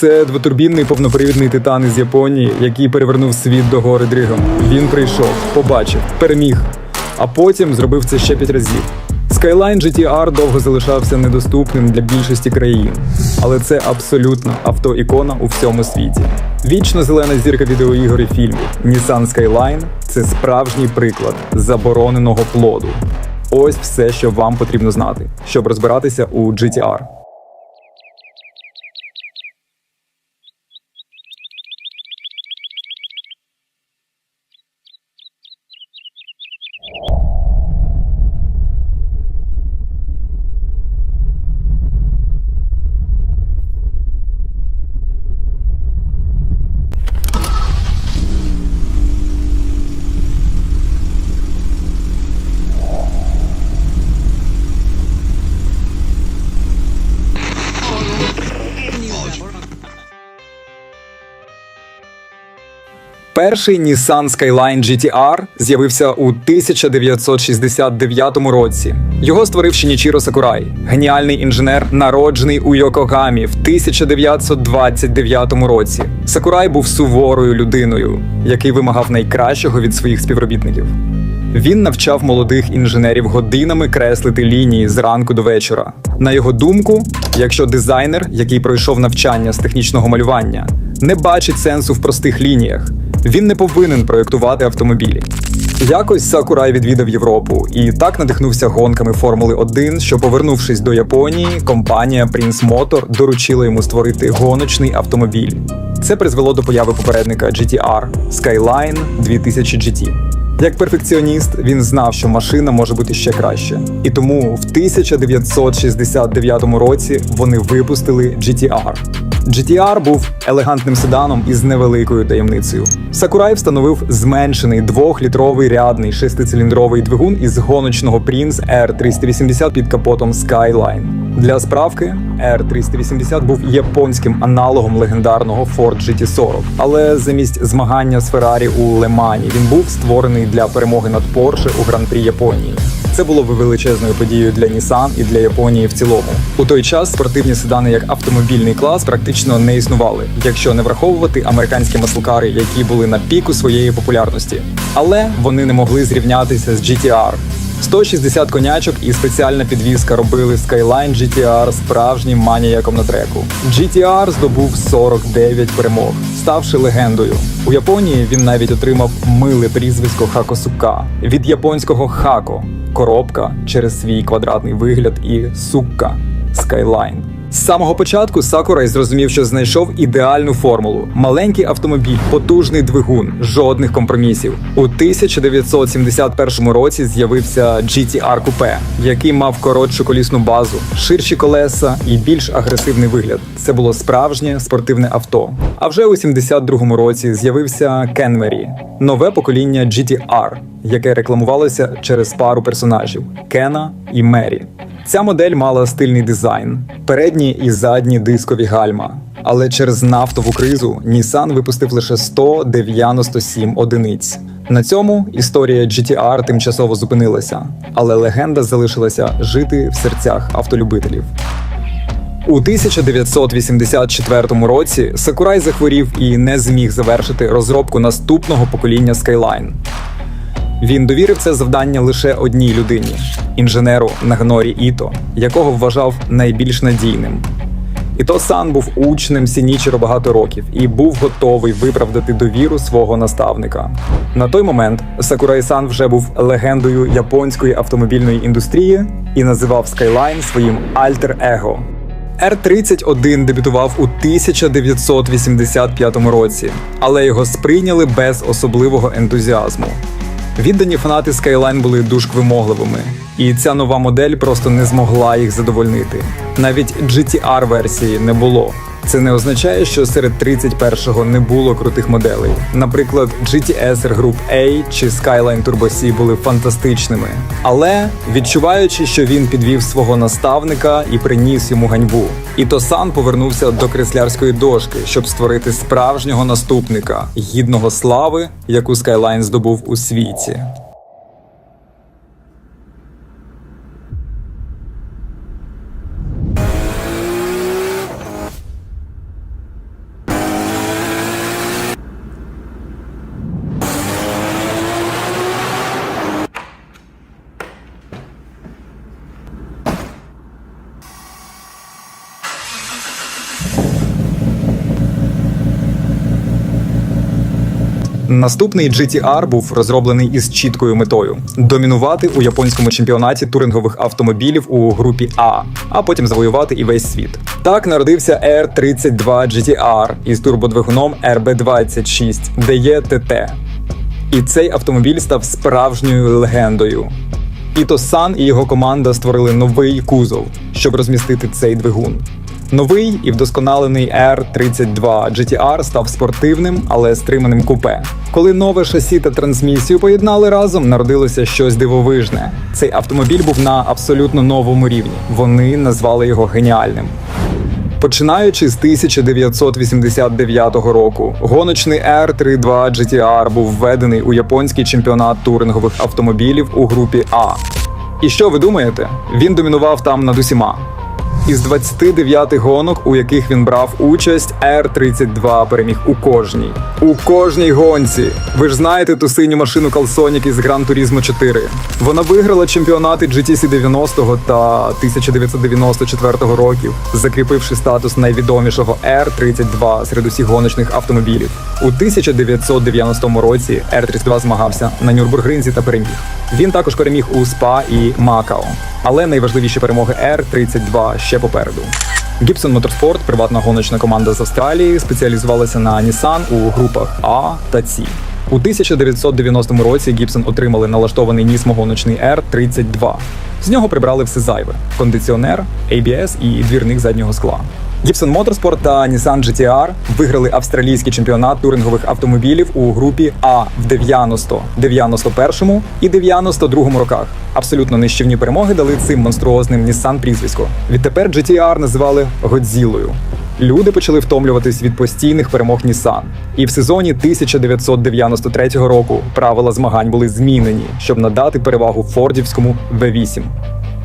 Це двотурбінний повнопривідний титан із Японії, який перевернув світ до гори Дригом. Він прийшов, побачив, переміг, а потім зробив це ще п'ять разів. Skyline GTR довго залишався недоступним для більшості країн, але це абсолютно авто-ікона у всьому світі. Вічно зелена зірка відеоігор і фільмів Nissan Skyline – це справжній приклад забороненого плоду. Ось все, що вам потрібно знати, щоб розбиратися у GTR. Перший Nissan Skyline GTR з'явився у 1969 році. Його створив Шінічіро Сакурай, геніальний інженер, народжений у Йокогамі в 1929 році. Сакурай був суворою людиною, який вимагав найкращого від своїх співробітників. Він навчав молодих інженерів годинами креслити лінії з ранку до вечора. На його думку, якщо дизайнер, який пройшов навчання з технічного малювання, не бачить сенсу в простих лініях, він не повинен проєктувати автомобілі. Якось Сакурай відвідав Європу і так надихнувся гонками Формули 1, що, повернувшись до Японії, компанія Prince Motor доручила йому створити гоночний автомобіль. Це призвело до появи попередника GTR Skyline 2000 GT. Як перфекціоніст, він знав, що машина може бути ще краще. І тому в 1969 році вони випустили GTR. GTR був елегантним седаном із невеликою таємницею. Сакурай встановив зменшений двохлітровий рядний шестициліндровий двигун із гоночного Prince R380 під капотом Skyline. Для справки, R380 був японським аналогом легендарного Ford GT40. Але замість змагання з Феррарі у Лемані він був створений для перемоги над Porsche у гран-прі Японії. Це було би величезною подією для Nissan і для Японії в цілому. У той час спортивні седани як автомобільний клас практично не існували, якщо не враховувати американські маслкари, які були на піку своєї популярності. Але вони не могли зрівнятися з GTR. 160 конячок і спеціальна підвізка робили Skyline GTR справжнім маніяком на треку. GTR здобув 49 перемог, ставши легендою. У Японії він навіть отримав миле прізвисько Хакосука від японського хако коробка через свій квадратний вигляд і сукка Skyline. З самого початку Сакурай зрозумів, що знайшов ідеальну формулу: маленький автомобіль, потужний двигун, жодних компромісів. У 1971 році з'явився GTR Coupe, який мав коротшу колісну базу, ширші колеса і більш агресивний вигляд. Це було справжнє спортивне авто. А вже у 72-му році з'явився Camry – нове покоління GTR, яке рекламувалося через пару персонажів Кена і Мері. Ця модель мала стильний дизайн, передні і задні дискові гальма. Але через нафтову кризу Nissan випустив лише 197 одиниць. На цьому історія GTR тимчасово зупинилася, але легенда залишилася жити в серцях автолюбителів. У 1984 році Сакурай захворів і не зміг завершити розробку наступного покоління Skyline. Він довірив це завдання лише одній людині інженеру Нагнорі Іто, якого вважав найбільш надійним. Іто сан був учнем Сінічіро багато років і був готовий виправдати довіру свого наставника. На той момент Сакурай сан вже був легендою японської автомобільної індустрії і називав Skyline своїм альтер-его. R31 дебютував у 1985 році, але його сприйняли без особливого ентузіазму. Віддані фанати Skyline були дуже вимогливими, і ця нова модель просто не змогла їх задовольнити. Навіть GTR версії не було. Це не означає, що серед 31-го не було крутих моделей. Наприклад, GTS Group A чи Skyline Turbo C були фантастичними. Але відчуваючи, що він підвів свого наставника і приніс йому ганьбу, Ітосан повернувся до креслярської дошки, щоб створити справжнього наступника, гідного слави, яку Skyline здобув у світі. Наступний GTR був розроблений із чіткою метою домінувати у японському чемпіонаті турингових автомобілів у групі А, а потім завоювати і весь світ. Так народився R32 GTR із турбодвигуном RB26 DE-TT. І цей автомобіль став справжньою легендою. Іто Сан і його команда створили новий кузов, щоб розмістити цей двигун. Новий і вдосконалений R32 GTR став спортивним, але стриманим купе. Коли нове шасі та трансмісію поєднали разом, народилося щось дивовижне. Цей автомобіль був на абсолютно новому рівні. Вони назвали його геніальним. Починаючи з 1989 року, гоночний R32 GTR був введений у японський чемпіонат турингових автомобілів у групі А. І що ви думаєте? Він домінував там над усіма. Із 29 гонок, у яких він брав участь, R32 переміг у кожній. У кожній гонці. Ви ж знаєте ту синю машину Калсонік із Gran Turismo 4. Вона виграла чемпіонати GTC 90 та 1994 років, закріпивши статус найвідомішого R32 серед усіх гоночних автомобілів. У 1990 році R32 змагався на Нюрбургринзі та переміг. Він також переміг у СПА і Макао. Але найважливіші перемоги R32 ще попереду. Gibson Motorsport, приватна гоночна команда з Австралії, спеціалізувалася на Nissan у групах А та С. У 1990 році Gibson отримали налаштований нісмогоночний R32. З нього прибрали все зайве: кондиціонер, ABS і двірник заднього скла. Gibson Motorsport та Nissan GTR виграли австралійський чемпіонат турингових автомобілів у групі А в 90, 91 і 92 роках. Абсолютно нищівні перемоги дали цим монструозним Nissan прізвисько. Відтепер GTR називали Годзілою. Люди почали втомлюватись від постійних перемог Nissan. І в сезоні 1993 року правила змагань були змінені, щоб надати перевагу фордівському V8.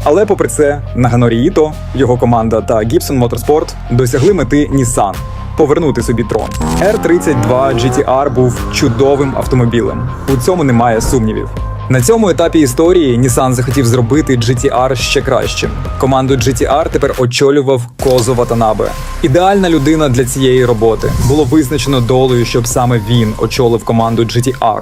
Але попри це, Наганорі Іто, його команда та Gibson Motorsport досягли мети Nissan – повернути собі трон. R32 GTR був чудовим автомобілем. У цьому немає сумнівів. На цьому етапі історії Nissan захотів зробити GTR ще кращим. Команду GTR тепер очолював Козо Ватанабе. Ідеальна людина для цієї роботи. Було визначено долею, щоб саме він очолив команду GTR.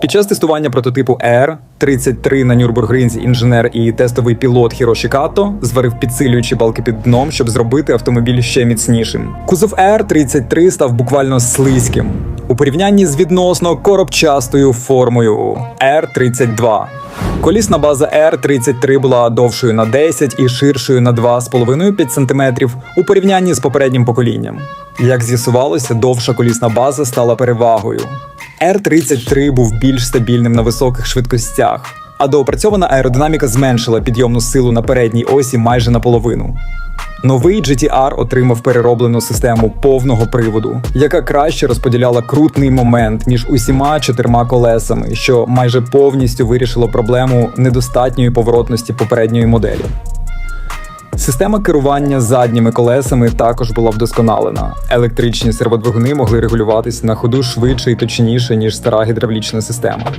Під час тестування прототипу R-33 на Нюрбургринзі інженер і тестовий пілот Хіроші Като зварив підсилюючі балки під дном, щоб зробити автомобіль ще міцнішим. Кузов R-33 став буквально слизьким у порівнянні з відносно коробчастою формою R-32. Колісна база R-33 була довшою на 10 і ширшою на 2,5-5 см у порівнянні з попереднім поколінням. Як з'ясувалося, довша колісна база стала перевагою. R-33 був більш стабільним на високих швидкостях, а доопрацьована аеродинаміка зменшила підйомну силу на передній осі майже наполовину. Новий GTR отримав перероблену систему повного приводу, яка краще розподіляла крутний момент між усіма чотирма колесами, що майже повністю вирішило проблему недостатньої поворотності попередньої моделі. Система керування задніми колесами також була вдосконалена. Електричні серводвигуни могли регулюватись на ходу швидше і точніше, ніж стара гідравлічна система.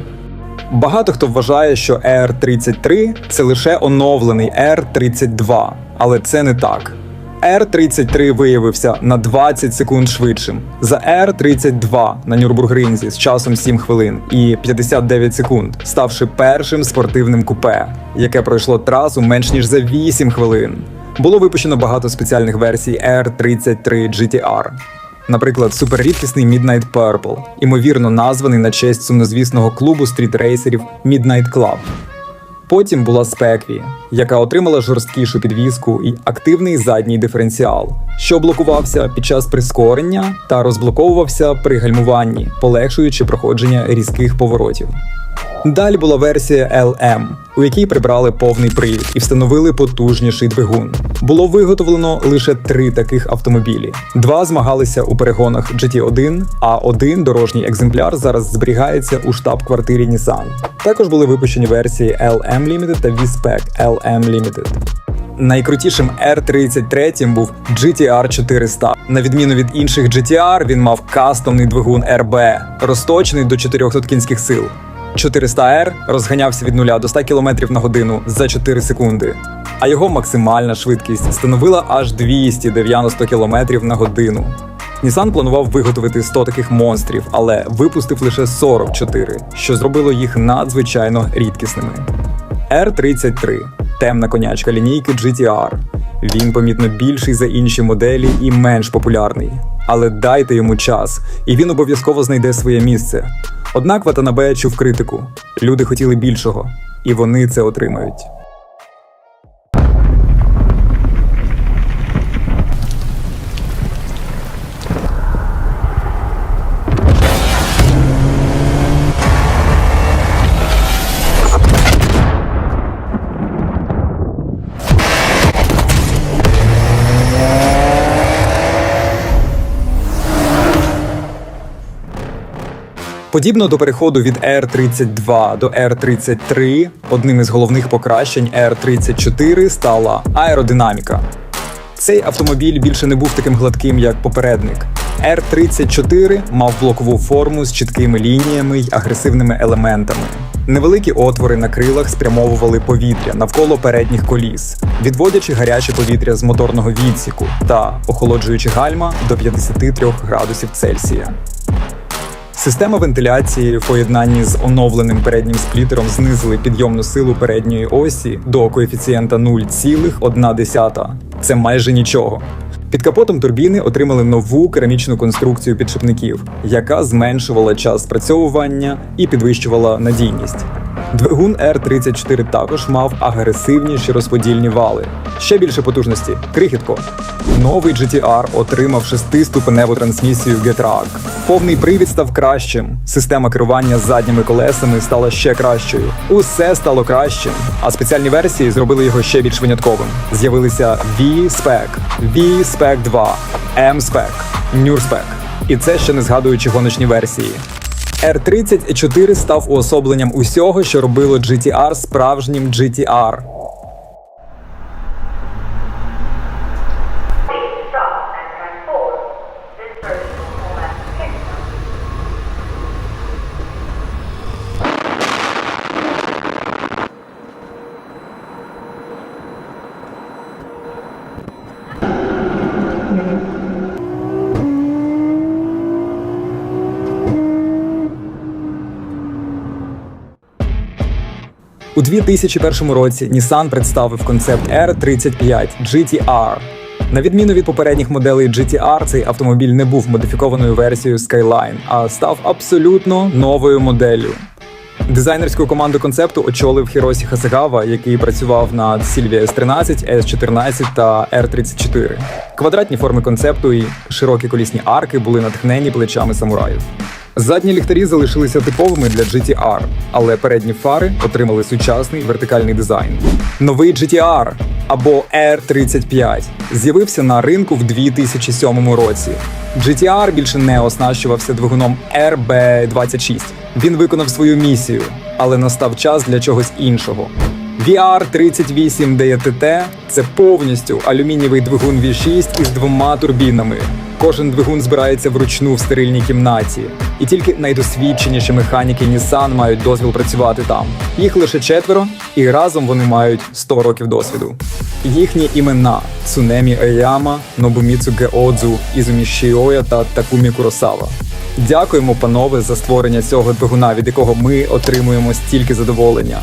Багато хто вважає, що R33 це лише оновлений R32, але це не так. R33 виявився на 20 секунд швидшим за R32 на Нюрбургринзі з часом 7 хвилин і 59 секунд, ставши першим спортивним купе, яке пройшло трасу менш ніж за 8 хвилин. Було випущено багато спеціальних версій R33 GTR. Наприклад, суперрідкісний Midnight Purple, імовірно названий на честь сумнозвісного клубу стрітрейсерів Midnight Club. Потім була Спекві, яка отримала жорсткішу підвіску і активний задній диференціал, що блокувався під час прискорення та розблоковувався при гальмуванні, полегшуючи проходження різких поворотів. Далі була версія LM, у якій прибрали повний привід і встановили потужніший двигун. Було виготовлено лише три таких автомобілі. Два змагалися у перегонах GT1, а один дорожній екземпляр зараз зберігається у штаб-квартирі Nissan. Також були випущені версії LM Limited та V-Spec LM Limited. Найкрутішим R33 був GTR 400. На відміну від інших GTR, він мав кастомний двигун RB, розточений до 400 кінських сил. 400R розганявся від 0 до 100 км на годину за 4 секунди, а його максимальна швидкість становила аж 290 км на годину. Nissan планував виготовити 100 таких монстрів, але випустив лише 44, що зробило їх надзвичайно рідкісними. R33 темна конячка лінійки GTR. Він помітно більший за інші моделі і менш популярний. Але дайте йому час, і він обов'язково знайде своє місце. Однак Ватанабе чув критику. Люди хотіли більшого, і вони це отримають. Подібно до переходу від R32 до R33, одним із головних покращень R34 стала аеродинаміка. Цей автомобіль більше не був таким гладким, як попередник. R34 мав блокову форму з чіткими лініями й агресивними елементами. Невеликі отвори на крилах спрямовували повітря навколо передніх коліс, відводячи гаряче повітря з моторного відсіку та охолоджуючи гальма до 53 градусів Цельсія. Система вентиляції в поєднанні з оновленим переднім сплітером знизили підйомну силу передньої осі до коефіцієнта 0,1. Це майже нічого. Під капотом турбіни отримали нову керамічну конструкцію підшипників, яка зменшувала час спрацьовування і підвищувала надійність. Двигун R34 також мав агресивніші розподільні вали. Ще більше потужності крихітко. Новий GTR отримав шестиступеневу трансмісію Getrack. Повний привід став кращим. Система керування задніми колесами стала ще кращою. Усе стало кращим. А спеціальні версії зробили його ще більш винятковим. З'явилися V-Spec, V-Spec 2, M-Spec, New-Spec. І це ще не згадуючи гоночні версії. R34 став уособленням усього, що робило GTR справжнім GTR. У 2001 році Nissan представив концепт R35 GTR. На відміну від попередніх моделей GTR, цей автомобіль не був модифікованою версією Skyline, а став абсолютно новою моделлю. Дизайнерську команду концепту очолив Хіросі Хасагава, який працював над Sylvia S13, S14 та R34. Квадратні форми концепту і широкі колісні арки були натхнені плечами самураїв. Задні ліхтарі залишилися типовими для GTR, але передні фари отримали сучасний вертикальний дизайн. Новий GTR або R35 з'явився на ринку в 2007 році. GTR більше не оснащувався двигуном RB26. Він виконав свою місію, але настав час для чогось іншого. VR38 DTT – це повністю алюмінієвий двигун V6 із двома турбінами. Кожен двигун збирається вручну в стерильній кімнаті, і тільки найдосвідченіші механіки Nissan мають дозвіл працювати там. Їх лише четверо, і разом вони мають 100 років досвіду. Їхні імена Цунемі Еяма, Нобуміцу Геодзу, Ізумі Шіоя та Такумі Куросава. Дякуємо, панове, за створення цього двигуна, від якого ми отримуємо стільки задоволення.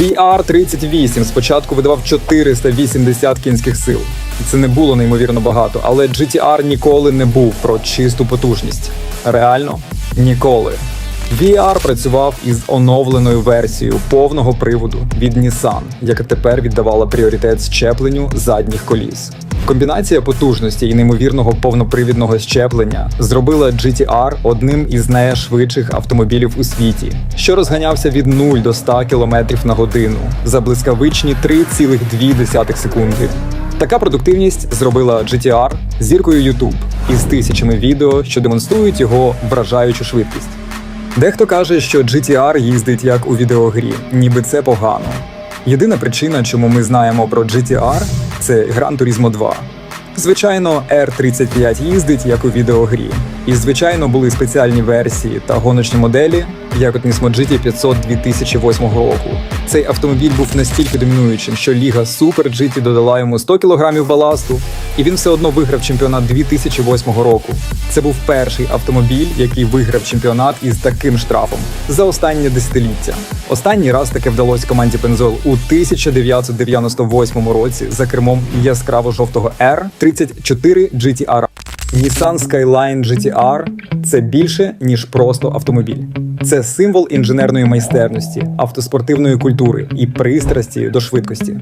VR38 спочатку видавав 480 кінських сил. Це не було неймовірно багато, але GTR ніколи не був про чисту потужність. Реально ніколи. VR працював із оновленою версією повного приводу від Nissan, яка тепер віддавала пріоритет щепленню задніх коліс. Комбінація потужності і неймовірного повнопривідного щеплення зробила GTR одним із найшвидших автомобілів у світі, що розганявся від 0 до 100 км на годину за блискавичні 3,2 секунди. Така продуктивність зробила GTR зіркою YouTube із тисячами відео, що демонструють його вражаючу швидкість. Дехто каже, що GTR їздить як у відеогрі, ніби це погано. Єдина причина, чому ми знаємо про GTR, це Gran Turismo 2. Звичайно, R35 їздить як у відеогрі, І, звичайно, були спеціальні версії та гоночні моделі, як от Nismo GT 500 2008 року. Цей автомобіль був настільки домінуючим, що Ліга Super GT додала йому 100 кг баласту, і він все одно виграв чемпіонат 2008 року. Це був перший автомобіль, який виграв чемпіонат із таким штрафом за останнє десятиліття. Останній раз таке вдалося команді Пензол у 1998 році за кермом яскраво-жовтого R34 GTR. Nissan Skyline GTR – це більше ніж просто автомобіль. Це символ інженерної майстерності, автоспортивної культури і пристрасті до швидкості.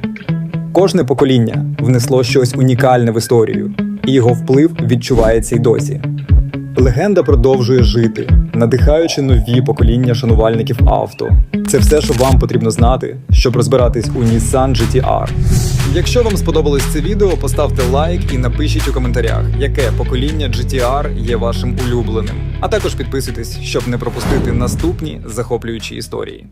Кожне покоління внесло щось унікальне в історію, і його вплив відчувається й досі. Легенда продовжує жити, надихаючи нові покоління шанувальників авто. Це все, що вам потрібно знати, щоб розбиратись у Nissan GT-R. Якщо вам сподобалось це відео, поставте лайк і напишіть у коментарях, яке покоління GT-R є вашим улюбленим. А також підписуйтесь, щоб не пропустити наступні захоплюючі історії.